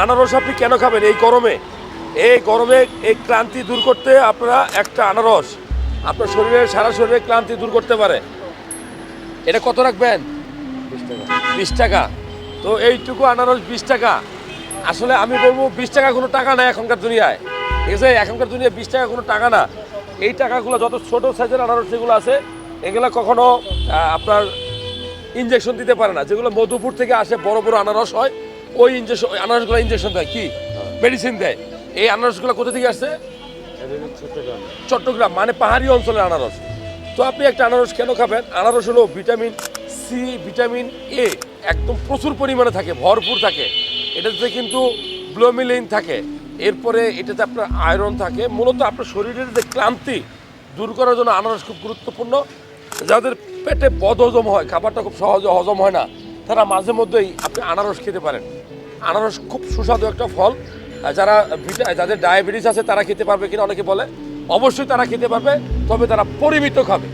আনারস আপনি কেন খাবেন এই গরমে? এই গরমে এই ক্লান্তি দূর করতে আপনারা একটা আনারস। আপনার শরীরের সারা শরীরে ক্লান্তি দূর করতে পারে। এটা কত রাখবেন? বিশ টাকা। তো এইটুকু আনারস বিশ টাকা। আসলে আমি বলব বিশ টাকা কোনো টাকা না এখনকার দুনিয়ায়। ঠিক আছে? এখনকার দুনিয়ায় বিশ টাকা কোনো টাকা না। এই টাকাগুলো যত ছোট সাইজের আনারস যেগুলো আছে এগুলো কখনো আপনার ইঞ্জেকশন দিতে পারে না। যেগুলো মধুপুর থেকে আসে বড় বড় আনারস হয় ওই ইঞ্জেকশন আনারসগুলো ইঞ্জেকশন দেয়, কি? মেডিসিন দেয়। এই আনারসগুলো কোথা থেকে আসছে? চট্টগ্রাম মানে পাহাড়ি অঞ্চলের আনারস। তো আপনি একটা আনারস কেন খাবেন? আনারস হলো ভিটামিন সি ভিটামিন এ একদম প্রচুর পরিমাণে থাকে, ভরপুর থাকে। এটাতে কিন্তু ব্লোমিলিন থাকে। এরপরে এটাতে আপনার আয়রন থাকে। মূলত আপনার শরীরের যে ক্লান্তি দূর করার জন্য আনারস খুব গুরুত্বপূর্ণ। যাদের পেটে বদহজম হয়, খাবারটা খুব সহজে হজম হয় না। তারা মাঝে মধ্যেই আপনি আনারস খেতে পারেন। আনারস খুব সুস্বাদু একটা ফল। যারা যাদের ডায়াবেটিস আছে তারা খেতে পারবে কিনা অনেকে বলে। অবশ্যই তারা খেতে পারবে, তবে তারা পরিমিত খাবে।